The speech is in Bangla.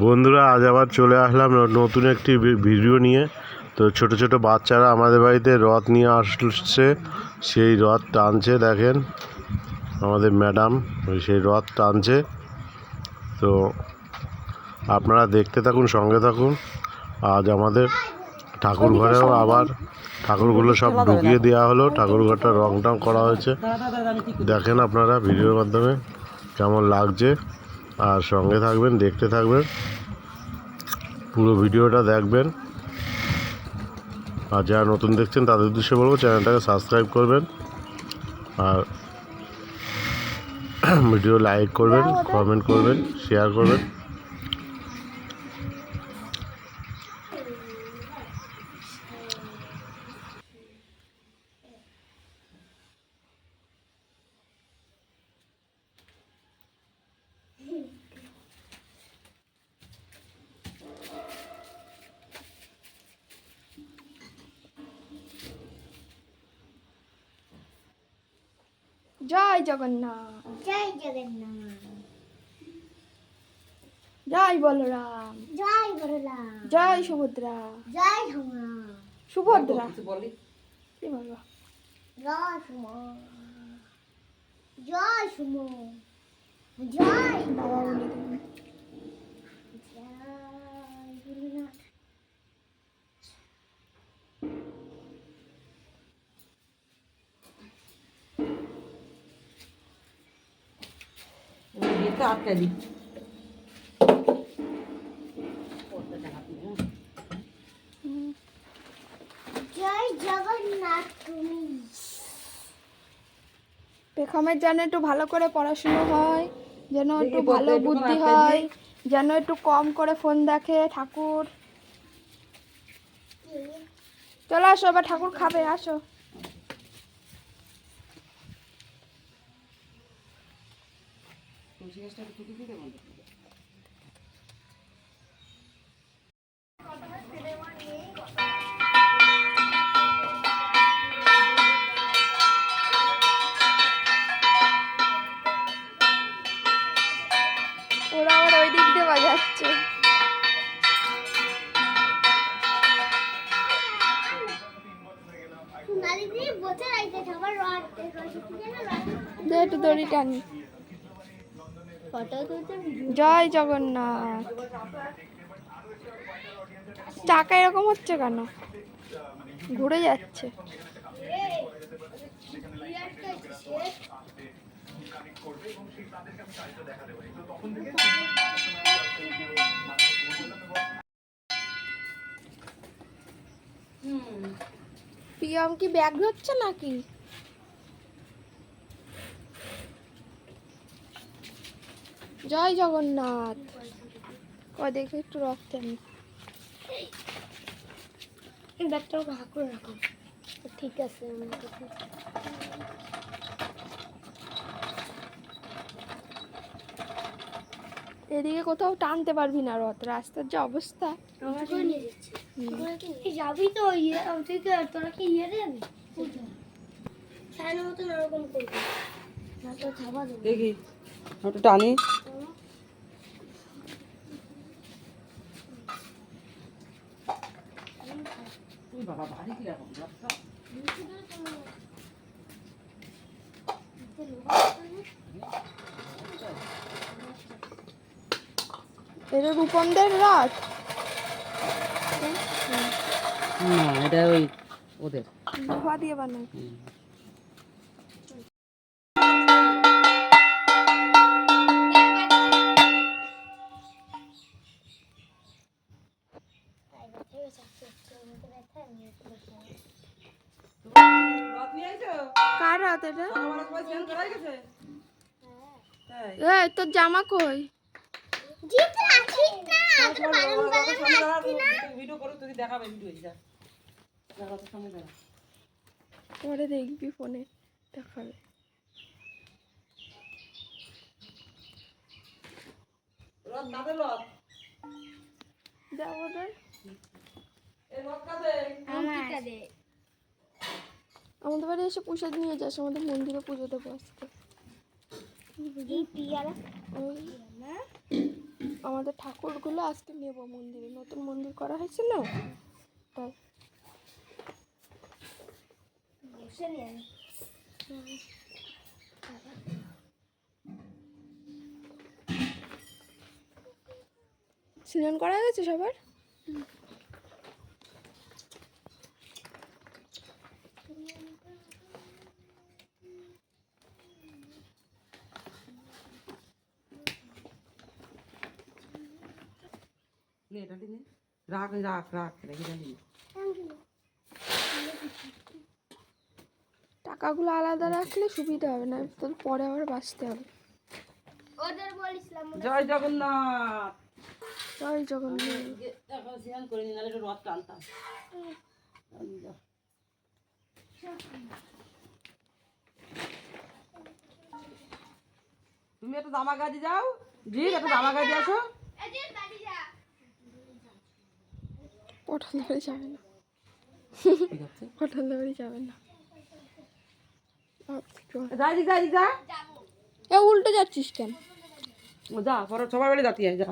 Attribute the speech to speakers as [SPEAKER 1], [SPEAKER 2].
[SPEAKER 1] বন্ধুরা, আজ আবার চলে আসলাম নতুন একটি ভিডিও নিয়ে। তো ছোট ছোট বাচ্চারা আমাদের বাড়িতে রথ নিয়ে আসছে। সেই রথ টানছে, দেখেন। আমাদের ম্যাডাম সেই রথ টানছে। তো আপনারা দেখতে থাকুন, সঙ্গে থাকুন। আজ আমাদের ঠাকুর ঘরেও আবার ঠাকুরগুলো সব ঢুকিয়ে দেওয়া হলো। ঠাকুর ঘরটা রং টং করা হয়েছে। দেখেন আপনারা ভিডিওর মাধ্যমে কেমন লাগছে। আর সঙ্গে থাকবেন দেখতে থাকবেন। পুরো ভিডিওটা দেখবেন। আর যারা নতুন দেখছেন তাদের উদ্দেশ্যে বলব চ্যানেলটাকে সাবস্ক্রাইব করবেন। আর ভিডিও লাইক করবেন কমেন্ট করবেন শেয়ার করবেন।
[SPEAKER 2] জয় জগন্নাথ।
[SPEAKER 3] জয় জগন্নাথ।
[SPEAKER 2] জয় বলরাম।
[SPEAKER 3] জয় বলরাম।
[SPEAKER 2] জয় সুভদ্রা।
[SPEAKER 3] জয়
[SPEAKER 2] সুভদ্রা। কি বলব?
[SPEAKER 3] জয় সুমো। জয় সুমা। জয়
[SPEAKER 4] গেটটা আটকে দিই।
[SPEAKER 2] পেখমের যেন একটু ভালো করে পড়াশুনো হয় যেন একটু ভালো বুদ্ধি হয় যেন একটু কম করে ফোন দেখে ঠাকুর। চলো আসো এবার ঠাকুর খাবে আসো।
[SPEAKER 4] তুলসী গাছটা একটু টুকি দিতে বলতো
[SPEAKER 2] ওরা আবার ওই দিক দিয়ে বাজাচ্ছে একটু দড়ি টানি। জয় জগন্নাথ। চাকা এরকম হচ্ছে কেন? ঘুরে যাচ্ছে। পিয়ম কি ব্যাগ ধরছে নাকি? জয় জগন্নাথ। ও দেখে একটু রক্ত আমি।
[SPEAKER 3] এই ব্যাগটা ভাগ করে রাখো। ঠিক আছে
[SPEAKER 2] এদিকে কোথাও টানতে পারবি না রথ। রাস্তার যে অবস্থা।
[SPEAKER 3] যাবি তো ইয়ে তুই কি তোরা কি ইয়ে যাবি সাইনের মতন ওরকম করবি। না তো ছাপা দেবো
[SPEAKER 4] দেখি টানি। বাড়ি কীরকম
[SPEAKER 2] এটা রূপমদের রাত
[SPEAKER 4] না এটা ওই ওদের
[SPEAKER 2] লোহা দিয়ে বানায়
[SPEAKER 4] ভিডিও যা যা রথের সামনে দাঁড়া
[SPEAKER 2] পরে দেখবি ফোনে দেখাবে। যাব আমাদের বাড়ি এসে প্রসাদ নিয়ে যাস আমাদের মন্দিরে পুজো দেবো আজকে। আমাদের ঠাকুরগুলো আজকে নেব মন্দিরে। নতুন মন্দির করা হয়েছে না? তাই। স্নান করা গেছে সবার?
[SPEAKER 4] নে এটা দিনে রাখ রাখ রাখ রেখে দিলি
[SPEAKER 2] টাকাগুলো আলাদা রাখলে সুবিধা হবে না তো পরে আবার বাঁচতে হবে।
[SPEAKER 3] ওদের বলিসলাম
[SPEAKER 4] জয় জগন্নাথ!
[SPEAKER 2] জয় জগন্নাথ।
[SPEAKER 4] এখন স্নান করে নিয়ে নাহলে একটু রথ টানতাম। তুমি একটা দামা গাজি যাও জি একটা দামা গাজি আসো।
[SPEAKER 2] পটল ধরে যাবে না। পটল ধরে যাবে না। এ উল্টো যাচ্ছিস কেন?
[SPEAKER 4] যা পরে সবাই বেড়ে যাতি যা।